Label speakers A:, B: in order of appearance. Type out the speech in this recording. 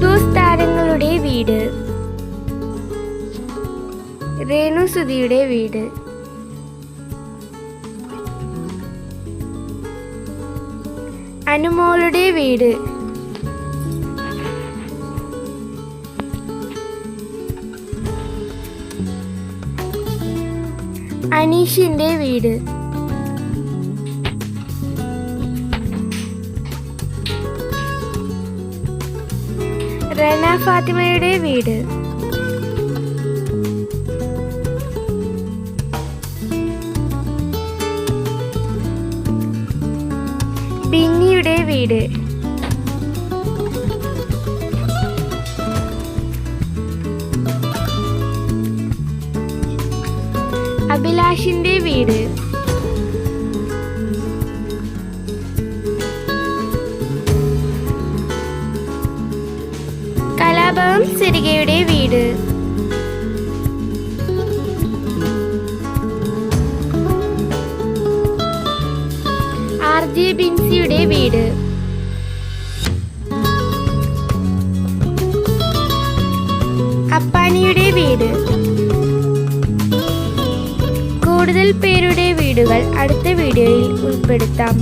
A: Big താരങ്ങളുടെ വീട്. രേണു സുധിയുടെ വീട്. അനുമോളുടെ വീട്. അനീഷിന്റെ വീട്. റന ഫാത്തിമയുടെ വീട്. ബിന്നിയുടെ വീട്. അഭിലാഷിന്റെ വീട്. കലാഭവൻ സിരികയുടെ വീട്. ആർ ജെ ബിൻസിയുടെ വീട്. അപ്പാനിയുടെ വീട്. കൂടുതൽ പേരുടെ വീടുകൾ അടുത്ത വീഡിയോയിൽ ഉൾപ്പെടുത്താം.